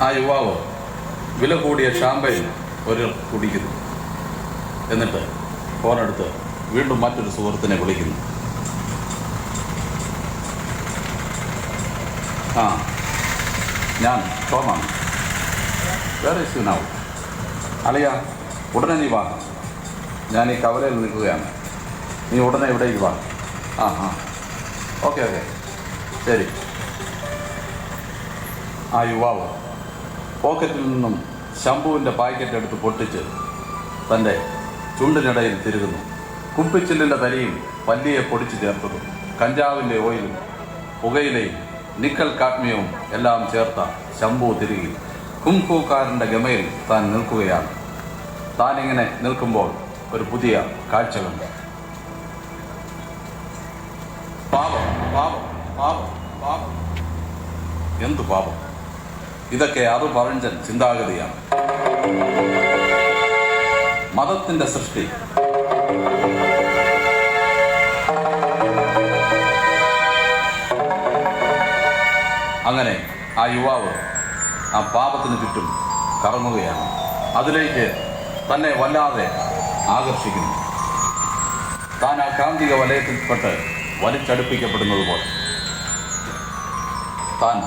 ആ യുവാവ് വില കൂടിയ ഷാമ്പയിൽ ഒരു കുടിക്കുന്നു. എന്നിട്ട് ഫോണെടുത്ത് വീണ്ടും മറ്റൊരു സുഹൃത്തിനെ വിളിക്കുന്നു. ആ ഞാൻ ടോമാണ്. വേറെ ഇഷ്യൂനാവും അളിയ ഉടനെ നീ വാ. ഞാൻ ഈ കവലയിൽ നിൽക്കുകയാണ്. നീ ഉടനെ ഇവിടേക്ക് വാ. ആ ആ. ഓക്കെ ഓക്കെ ശരി. ആ യുവാവ് പോക്കറ്റിൽ നിന്നും ശംഭുവിന്റെ പാക്കറ്റ് എടുത്ത് പൊട്ടിച്ച് തന്റെ ചുണ്ടിനിടയിൽ തിരുകുന്നു. കുപ്പിച്ചില്ലിന്റെ തരിയും പല്ലിയെ പൊടിച്ച് ചേർത്തതും കഞ്ചാവിന്റെ ഓയിലും പുകയിലയും നിക്കൽ കാഡ്മിയവും എല്ലാം ചേർത്ത ശംഭു തിരികെ. കുംഫുക്കാരന്റെ ഗമയിൽ താൻ നിൽക്കുകയാണ്. താനിങ്ങനെ നിൽക്കുമ്പോൾ ഒരു പുതിയ കാഴ്ച കണ്ടു പാപം പാപം പാപം പാപം. എന്തു പാപം? ഇതൊക്കെ അത് പറഞ്ഞൻ ചിന്താഗതിയാണ്. മതത്തിന്റെ സൃഷ്ടി. അങ്ങനെ ആ യുവാവ് ആ പാപത്തിന് ചുറ്റും കറങ്ങുകയാണ്. അതിലേക്ക് തന്നെ വല്ലാതെ ആകർഷിക്കുന്നു. താൻ ആ കാന്തിക വലയത്തിൽപ്പെട്ട് വലിച്ചടുപ്പിക്കപ്പെടുന്നത് പോലെ താൻ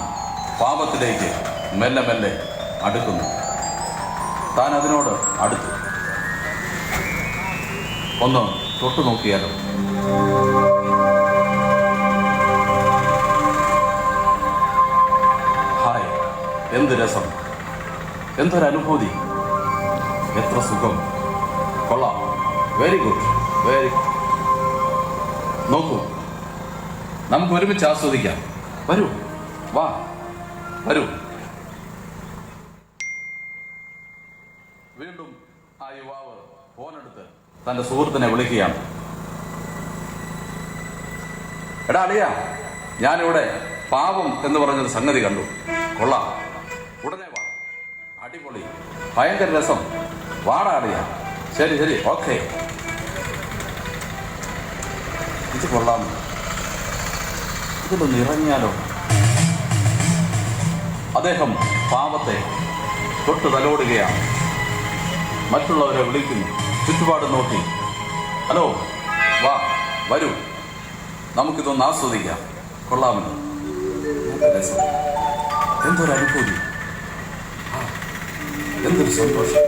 പാപത്തിലേക്ക് മെല്ലെ മെല്ലെ അടുക്കുന്നു. താൻ അതിനോട് അടുത്തു. ഒന്ന് തൊട്ടു നോക്കിയാലോ? ഹായ് എന്ത് രസം? എന്തൊരനുഭൂതി? എത്ര സുഖം. കൊള്ളാം. വെരി ഗുഡ് വെരി നോക്കൂ. നമുക്ക് ഒരുമിച്ച് ആസ്വദിക്കാം. വരൂ. വാ വരൂ വീണ്ടും ആ യുവാവ് തന്റെ സുഹൃത്തിനെ വിളിക്കുകയാണ്. എടാ അളിയ ഞാനിവിടെ പാവം എന്ന് പറഞ്ഞൊരു സംഗതി കണ്ടു. കൊള്ളാം. ഉടനെ വാ. അടിപൊളി. ഭയങ്കര രസം. വാടാ അളിയ. ശരി ശരി. ഓക്കെ. ഇത് കൊള്ളാം. ഇതിലൊന്ന് ഇറങ്ങിയാലോ അദ്ദേഹം പാവത്തെ തൊട്ട് തലോടുകയാണ്. മറ്റുള്ളവരെ വിളിക്കുന്നു. ചുറ്റുപാട് നോക്കി. ഹലോ വാ വരൂ. നമുക്കിതൊന്ന് ആസ്വദിക്കാം. കൊള്ളാമല്ലോ. എന്തൊരു അനുഭൂതി. എന്തൊരു സന്തോഷം.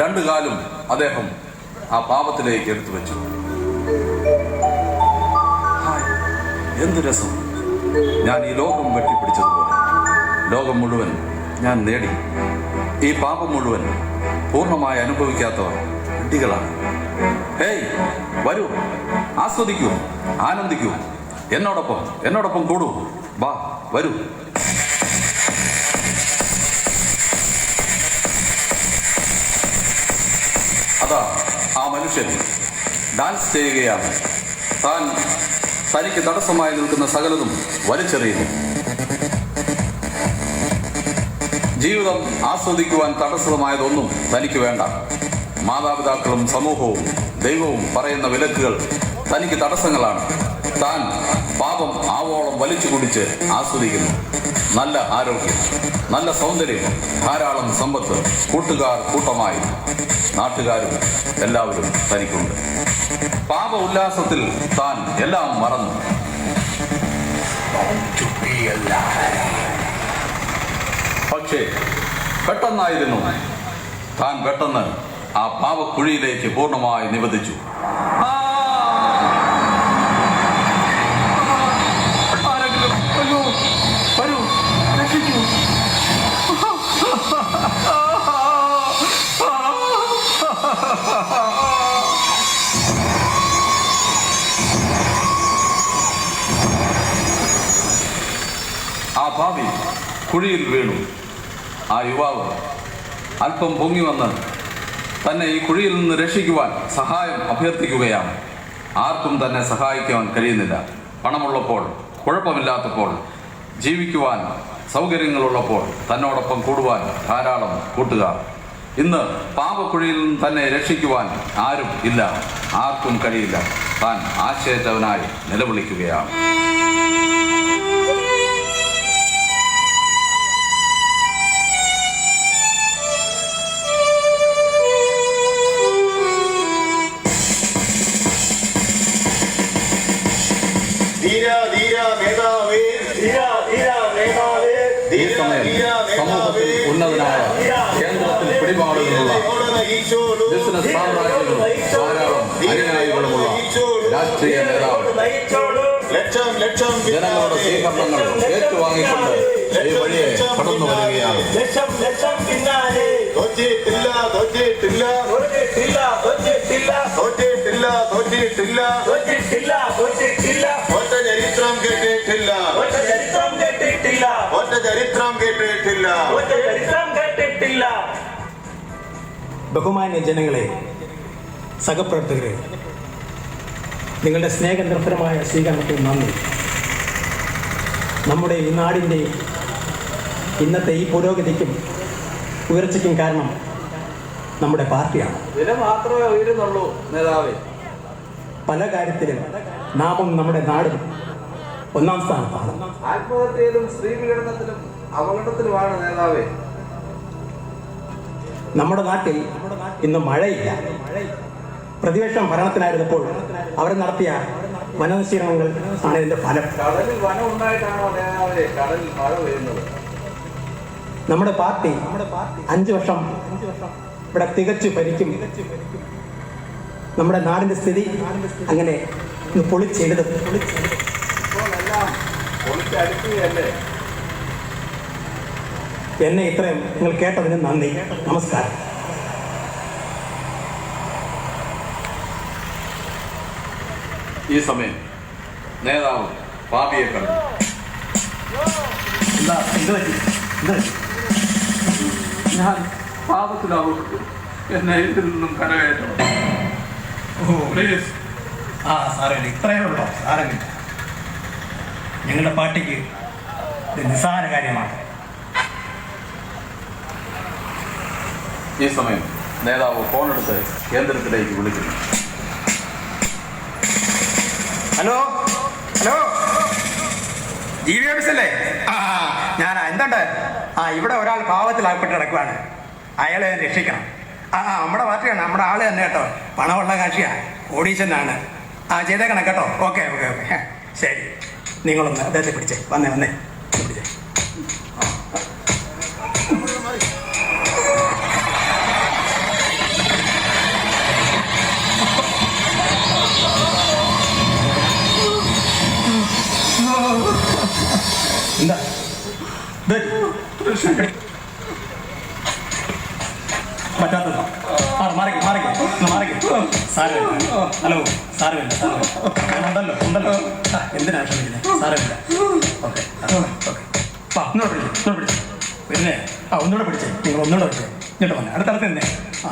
രണ്ടു കാലും അദ്ദേഹം ആ പാപത്തിലേക്ക് എടുത്തു വെച്ചു. എന്ത് രസം. ഞാൻ ഈ ലോകം വെട്ടിപ്പിടിച്ചതുപോലെ. ലോകം മുഴുവൻ ഞാൻ നേടി. ഈ പാപം മുഴുവൻ പൂർണമായി അനുഭവിക്കാത്തവർ കുട്ടികളാണ്. ഹേയ് വരൂ ആസ്വദിക്കൂ ആനന്ദിക്കൂ. എന്നോടൊപ്പം എന്നോടൊപ്പം കൂടൂ. വാ വരൂ. അതാ ആ മനുഷ്യൻ ഡാൻസ് ചെയ്യുകയാണ്. താൻ തനിക്ക് തടസ്സമായി നിൽക്കുന്ന സകലതും വലിച്ചെറിയുന്നു. ജീവിതം ആസ്വദിക്കുവാൻ തടസ്സമായതൊന്നും തനിക്ക് വേണ്ട. മാതാപിതാക്കളും സമൂഹവും ദൈവവും പറയുന്ന വിലക്കുകൾ തനിക്ക് തടസ്സങ്ങളാണ്. താൻ പാപം ആവോളം വലിച്ചു കുടിച്ച് ആസ്വദിക്കുന്നു. നല്ല ആരോഗ്യം നല്ല സൗന്ദര്യം ധാരാളം സമ്പത്ത് കൂട്ടുകാർ കൂട്ടമായി. നാട്ടുകാരും എല്ലാവരും തനിക്കുണ്ട്. പാപ ഉല്ലാസത്തിൽ താൻ എല്ലാം മറന്നു. പക്ഷേ പെട്ടെന്നായിരുന്നു. താൻ പെട്ടെന്ന് ആ പാവക്കുഴിയിലേക്ക് പൂർണമായി രക്ഷിക്കൂ. ആ ഭാവി കുഴിയിൽ വീണു. ആ യുവാവ് അല്പം പൊങ്ങി വന്ന് തന്നെ ഈ കുഴിയിൽ നിന്ന് രക്ഷിക്കുവാൻ സഹായം അഭ്യർത്ഥിക്കുകയാണ്. ആർക്കും തന്നെ സഹായിക്കുവാൻ കഴിയുന്നില്ല. പണമുള്ളപ്പോൾ കുഴപ്പമില്ലാത്തപ്പോൾ ജീവിക്കുവാൻ സൗകര്യങ്ങളുള്ളപ്പോൾ തന്നോടൊപ്പം കൂടുവാൻ ധാരാളം കൂട്ടുകാർ. ഇന്ന് പാപക്കുഴിയിൽ നിന്ന് തന്നെ രക്ഷിക്കുവാൻ ആരും ഇല്ല. ആർക്കും കഴിയില്ല. താൻ ആശയത്തവനായി നിലവിളിക്കുകയാണ്. ധീര ധീര നേതാവേ ധീര ധീര നേതാവേ ഈ സമയം സമൂഹത്തിൽ ഉന്നതനായ കേന്ദ്രത്തിൽ പിടിപാടുകളുള്ള ബിസിനസ് സാമ്രാജ്യങ്ങളും ധാരാളം രാഷ്ട്രീയ നേതാവ് ലക്ഷം ലക്ഷം ജനങ്ങളുടെ സ്വീകരണങ്ങൾ ഏറ്റുവാങ്ങിക്കൊണ്ട് ഈ വഴിയെ കടന്നു വരികയാണ്. ലക്ഷം ലക്ഷം പിന്നാലെ. തോറ്റിട്ടില്ല തോറ്റിട്ടില്ല തോറ്റിട്ടില്ല തോറ്റിട്ടില്ല തോറ്റിട്ടില്ല തോറ്റിട്ടില്ല തോറ്റിട്ടില്ല തോറ്റിട്ടില്ല ചരിത്രം കേട്ടിട്ടില്ല. ഒറ്റ ചരിത്രം കേട്ടിട്ടില്ല. ഒറ്റ ചരിത്രം കേട്ടിട്ടില്ല. ഒറ്റ ചരിത്രം കേട്ടിട്ടില്ല. ബഹുമാന്യ ജനങ്ങളെ സഹപ്രവർത്തകരെ നിങ്ങളുടെ സ്നേഹനിർഭരമായ സ്വീകരണത്തിന് നന്ദി. നമ്മുടെ ഈ നാടിന്റെ ഇന്നത്തെ ഈ പുരോഗതിക്കും ഉയർച്ചയ്ക്കും കാരണം നമ്മുടെ പാർട്ടിയാണ്. വില മാത്രമേ ഉയരുന്നുള്ളൂ നേതാവേ. പല കാര്യത്തിലും നാമും നമ്മുടെ നാടും ഒന്നാം സ്ഥാനത്താണ്. ആത്മഹത്യയിലും സ്ത്രീ പീഡനത്തിലും അപകടത്തിലുമാണ് നേതാവേ. നമ്മുടെ നാട്ടിൽ ഇന്ന് മഴയില്ല. പ്രതിപക്ഷം ഭരണത്തിനായിരുന്നപ്പോൾ അവർ നടത്തിയ വനനശീലനങ്ങൾ ആണ് ഇതിന്റെ ഫലം. കടലിൽ വനം ഉണ്ടായിട്ടാണോ നേതാവേ? കടലിൽ മഴ പെയ്യുന്നത്. നമ്മുടെ പാർട്ടി അഞ്ചു വർഷം ഇവിടെ തികച്ചു ഭരിക്കും. നമ്മുടെ നാടിന്റെ സ്ഥിതി അങ്ങനെ പൊളിച്ചെഴുതും. പൊളിച്ചടുക്കുകയല്ലേ എന്നെ ഇത്രയും നിങ്ങൾ കേട്ടതിന് നന്ദി. നമസ്കാരം. ഈ സമയം നേതാവ് പാപിയെ കണ്ടു. എന്താ പറ്റി? ഞാൻ പാപത്തിലാവപ്പെട്ടു എന്നെ ഇതിൽ നിന്നും കരകയറ്റണം ഓ പ്ലീസ് ആ സാറേ ഇത്രയേ ഉള്ളൂ. സാരമില്ല ഞങ്ങളുടെ പാർട്ടിക്ക് ഇത് നിസ്സാര കാര്യമാണ്. ഈ സമയം നേതാവ് ഫോൺ എടുത്ത് കേന്ദ്രത്തിലേക്ക് വിളിക്കുന്നു. Hello? Hello? G V office അല്ലേ? ആ ഞാൻ എന്തുണ്ട്? ആ ഇവിടെ ഒരാൾ പാവത്തിലാക്കപ്പെട്ട് കിടക്കുവാണ്. അയാളെ ഞാൻ രക്ഷിക്കണം. ആ ആ, നമ്മുടെ പാർട്ടിയാണ് നമ്മുടെ ആൾ തന്നെ കേട്ടോ. പണമുള്ള കാക്ഷിയാണ് ഓഡീഷനാണ് ആ ചെയ്തേക്കണം കേട്ടോ. Okay okay okay. ശരി. നിങ്ങളൊന്ന് അദ്ദേഹത്തെ പിടിച്ചേ. വന്നേ വന്നേ. പിടിച്ചേ എന്താ സാരമില്ല. ഹലോ സാരമില്ല സാരമില്ല. ഞാനുണ്ടല്ലോ ഉണ്ടല്ലോ ആ, എന്തിനാ ക്ഷമിക്കുന്നത് സാരമില്ല. Okay okay. ആ ഒന്നുകൂടെ പിടിച്ചു ഒന്നുകൂടെ പിടിച്ചു. പിന്നെ ആ ഒന്നുകൂടെ പിടിച്ചേ. നിങ്ങൾ ഒന്നുകൂടെ പിടിച്ചേ. ഇങ്ങോട്ട് വന്നേ. അടുത്തടുത്ത് തന്നെ ആ.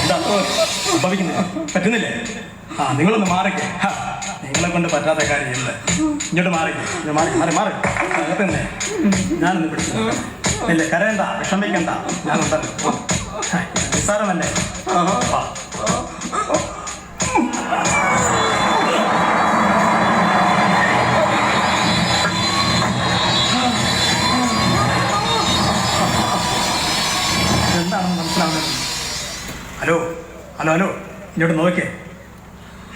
എന്താ? സംഭവിക്കുന്നത് പറ്റുന്നില്ലേ? ആ നിങ്ങളൊന്ന് മാറിക്കേ നിങ്ങളെ കൊണ്ട് പറ്റാത്ത കാര്യമില്ല. ഇങ്ങോട്ട് മാറിക്കേ മാറി മാറി മാറി. അകത്ത് തന്നെ ഞാനൊന്ന് പിടിച്ചു. ഇല്ല കരയണ്ട വിഷമിക്കണ്ട. ഞാനുണ്ടല്ലോ. നിസ്സാരമല്ലേ. എന്താണെന്ന് മനസ്സിലാവുന്നത് ഹലോ ഹലോ ഹലോ. ഇങ്ങോട്ട് നോക്കിയേ.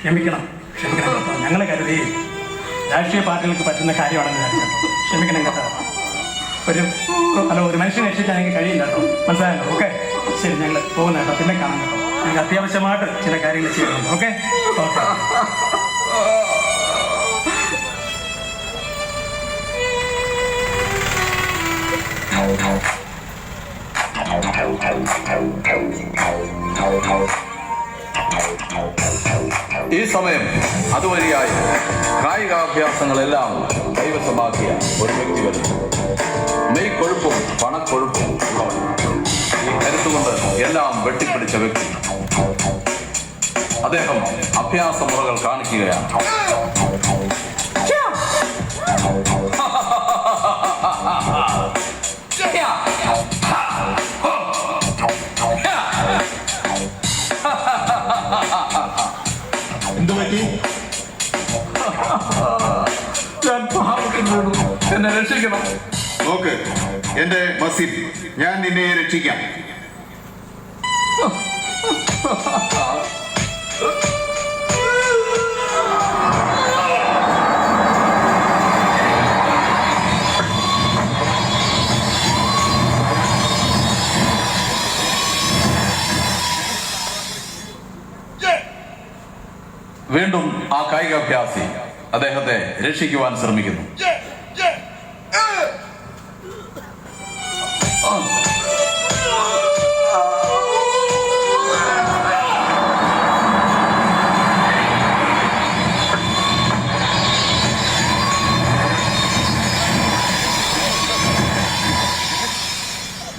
ക്ഷമിക്കണം ക്ഷമിക്കണം കേട്ടോ ഞങ്ങൾ കരുതി രാഷ്ട്രീയ പാർട്ടികൾക്ക് പറ്റുന്ന കാര്യമാണെന്ന് വിചാരിച്ചു. ക്ഷമിക്കണം കേട്ടോ ഒരു ഹലോ ഒരു മനുഷ്യനെ രക്ഷിക്കാൻ എനിക്ക് കഴിയില്ല കേട്ടോ. മനസ്സിലായല്ലോ? ഓക്കെ. ശരി ഞങ്ങൾ പോകുന്ന കേട്ടോ. പിന്നെ കാണാം കേട്ടോ. ഞങ്ങൾക്ക് അത്യാവശ്യമായിട്ട് ചില കാര്യങ്ങൾ ചെയ്യണം ഓക്കെ? ഓക്കെ. ഈ സമയം അതുവഴിയായി കായികാഭ്യാസങ്ങളെല്ലാം കൈവശമാക്കിയ ഒരു വ്യക്തി വരുന്നു. മെയ് കൊഴുപ്പും പണക്കൊഴുപ്പും ഉള്ളവൻ. ഈ കരുത്തുകൊണ്ട് എല്ലാം വെട്ടിപ്പിടിച്ച വ്യക്തി. അദ്ദേഹം അഭ്യാസ മുറകൾ കാണിക്കുകയാണ്. എന്തു പറ്റി? ഞാൻ പാപത്തിൽ വീണു എന്നെ രക്ഷിക്കണം. നോക്ക് എന്റെ മസിൽ. ഞാൻ നിന്നെ രക്ഷിക്കാം. വീണ്ടും ആ കായികാഭ്യാസി അദ്ദേഹത്തെ രക്ഷിക്കുവാൻ ശ്രമിക്കുന്നു. ആ.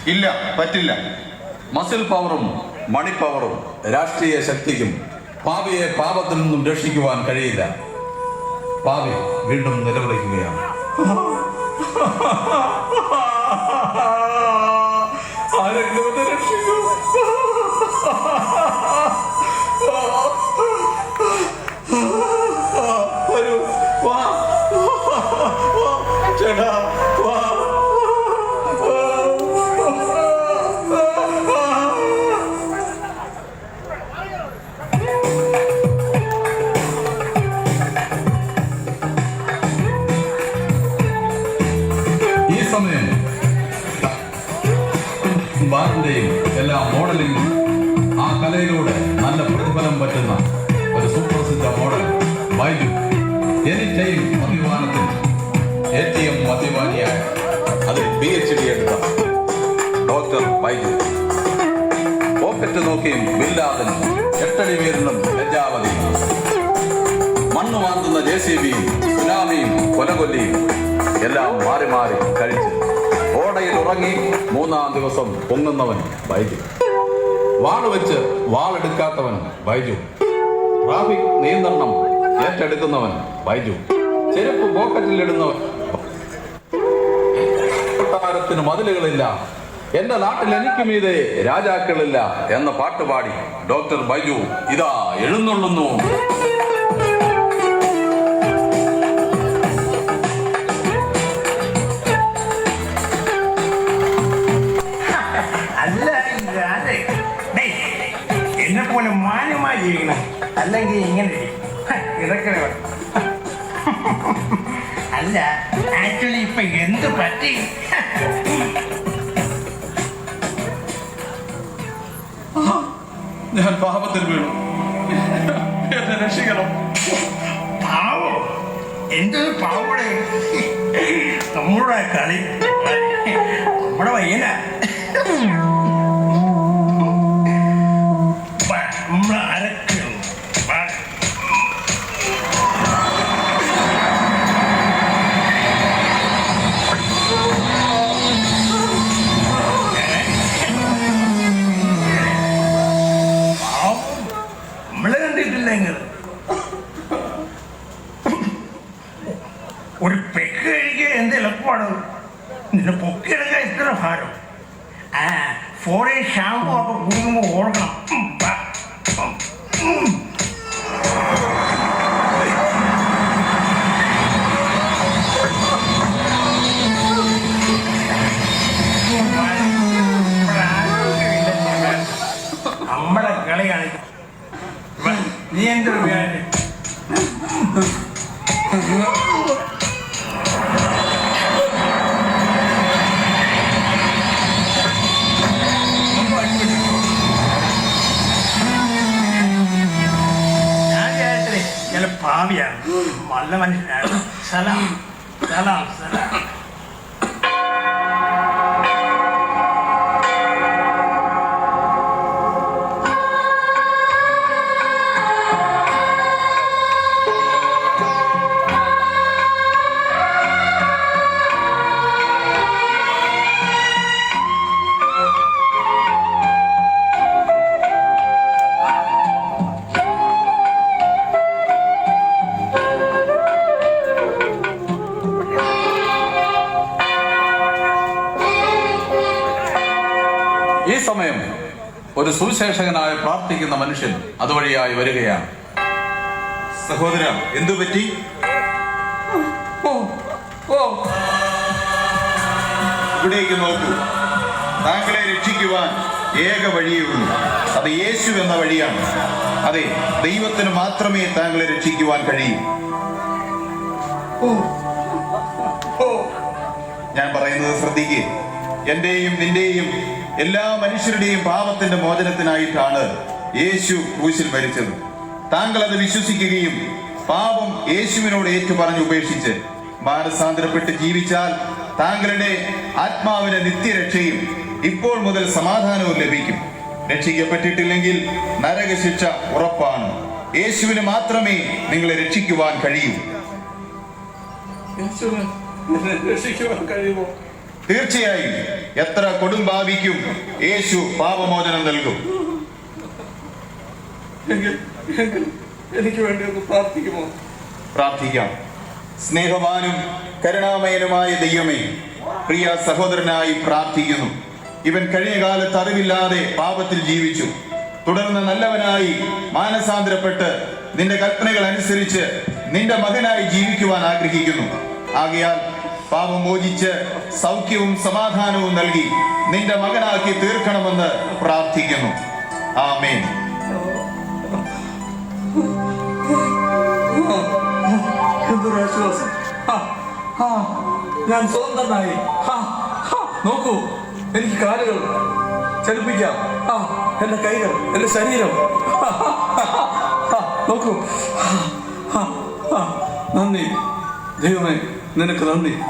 ഇല്ല പറ്റില്ല. മസിൽ പവറും മണി പവറും രാഷ്ട്രീയ ശക്തിക്കും പാപിയെ പാപത്തിൽ നിന്നും രക്ഷിക്കുവാൻ കഴിയില്ല. പാപി വീണ്ടും നിലവിളിക്കുകയാണ്. സമയം ബാറിന്റെയും എല്ലാ മോഡലിംഗും ആ കലയിലൂടെ നല്ല പ്രതിഫലം പറ്റുന്ന ഒരു സുപ്രസിദ്ധ model. Baiju any time മദ്യപാനത്തിൽ A T M P H D എടുത്ത ഡോക്ടർ ബൈജു പോക്കറ്റ് നോക്കിയും ബില്ലാതനും എട്ടടി വീരനും ലജ്ജാവതിയും. മണ്ണ് വാന്തുന്ന ജെ സി ബിയും സുനാമിയും കൊലകൊല്ലിയും. എല്ലാം മാറി മാറി കഴിച്ച് ഓടയിൽ ഉറങ്ങി മൂന്നാം ദിവസം പൊങ്ങുന്നവൻ ബൈജു. വാൾ വെച്ച് വാളെടുക്കാത്തവൻ ബൈജു. ട്രാഫിക് നിയന്ത്രണം ഏറ്റെടുക്കുന്നവൻ ബൈജു. ചെരുപ്പ് പോക്കറ്റിലിടുന്നവൻ കൊട്ടാരത്തിന് മതിലുകളില്ല. എന്റെ നാട്ടിൽ എനിക്ക് മീതെ രാജാക്കളില്ല എന്ന പാട്ടുപാടി ഡോക്ടർ ബൈജു ഇതാ എഴുന്നള്ളുന്നു. മാന്യമായി ചെയ്യണം അല്ലെങ്കിൽ ഇങ്ങനെ. ചെയ്യും. ഹ, ഇതൊക്കെ വേണം. അല്ല ആക്ച്വലി ഇപ്പൊ എന്ത് പറ്റി? ഞാൻ പാപത്തിൽ വീണു. എന്നെ രക്ഷിക്കണം. പാവോ? എന്തൊരു പാവടെ? നമ്മുടെ കളി. നമ്മുടെ വയ്യന 那个我偶好好看 சாமியார் நல்ல மனுஷனார் சலாம் சலாம் சலாம் ഒരു സുവിശേഷകനായി പ്രാർത്ഥിക്കുന്ന മനുഷ്യൻ അതുവഴിയായി വരികയാണ്. സഹോദര എന്തു പറ്റി? ഓ ഓ. ഇവിടേക്ക് നോക്കൂ. താങ്കളെ രക്ഷിക്കുവാൻ ഏക വഴിയേ ഉള്ളൂ. അത് യേശു എന്ന വഴിയാണ്. അതെ ദൈവത്തിന് മാത്രമേ താങ്കളെ രക്ഷിക്കുവാൻ കഴിയൂ. ഞാൻ പറയുന്നത് ശ്രദ്ധിക്കുക എന്റെയും നിന്റെയും എല്ലാ മനുഷ്യരുടെയും പാപത്തിന്റെ മോചനത്തിനായിട്ടാണ് യേശു ക്രൂശിൽ മരിച്ചത്. താങ്കൾ അത് വിശ്വസിക്കുകയും പാപം യേശുവിനോട് ഏറ്റുപറഞ്ഞ് ഉപേക്ഷിച്ച് മാനസാന്തരപ്പെട്ട് ജീവിച്ചാൽ താങ്കളുടെ ആത്മാവിന് നിത്യരക്ഷയും ഇപ്പോൾ മുതൽ സമാധാനവും ലഭിക്കും. രക്ഷിക്കപ്പെട്ടിട്ടില്ലെങ്കിൽ നരകശിക്ഷ ഉറപ്പാണ്. യേശുവിന് മാത്രമേ നിങ്ങളെ രക്ഷിക്കുവാൻ കഴിയൂ. രക്ഷിക്കുവാൻ കഴിയുമോ? തീർച്ചയായും എത്ര കൊടുംഭാവിക്കും യേശു പാപമോചനം നൽകും. എനിക്ക് വേണ്ടി ഒന്ന് പ്രാർത്ഥിക്കുമോ? പ്രാർത്ഥിക്കാം. സ്നേഹവാനും കരുണാമയനുമായ ദൈവമേ പ്രിയ സഹോദരനായി പ്രാർത്ഥിക്കുന്നു. ഇവൻ കഴിഞ്ഞ കാലത്ത് അറിവില്ലാതെ പാപത്തിൽ ജീവിച്ചു. തുടർന്ന് നല്ലവനായി മാനസാന്തരപ്പെട്ട് നിന്റെ കൽപ്പനകൾ അനുസരിച്ച് നിന്റെ മകനായി ജീവിക്കുവാൻ ആഗ്രഹിക്കുന്നു. ആകയാൽ പാപം മോചിച്ച് സൗഖ്യവും സമാധാനവും നൽകി നിന്റെ മകനാക്കി തീർക്കണമെന്ന് പ്രാർത്ഥിക്കുന്നു. ആമേൻ. ഞാൻ സ്വന്തമായി നോക്കൂ എനിക്ക് കാലുകൾ ചലിപ്പിക്കാം. എന്റെ കൈകൾ എന്റെ ശരീരം. നോക്കൂ. നന്ദി. ദൈവമേ നിനക്ക് നന്ദി.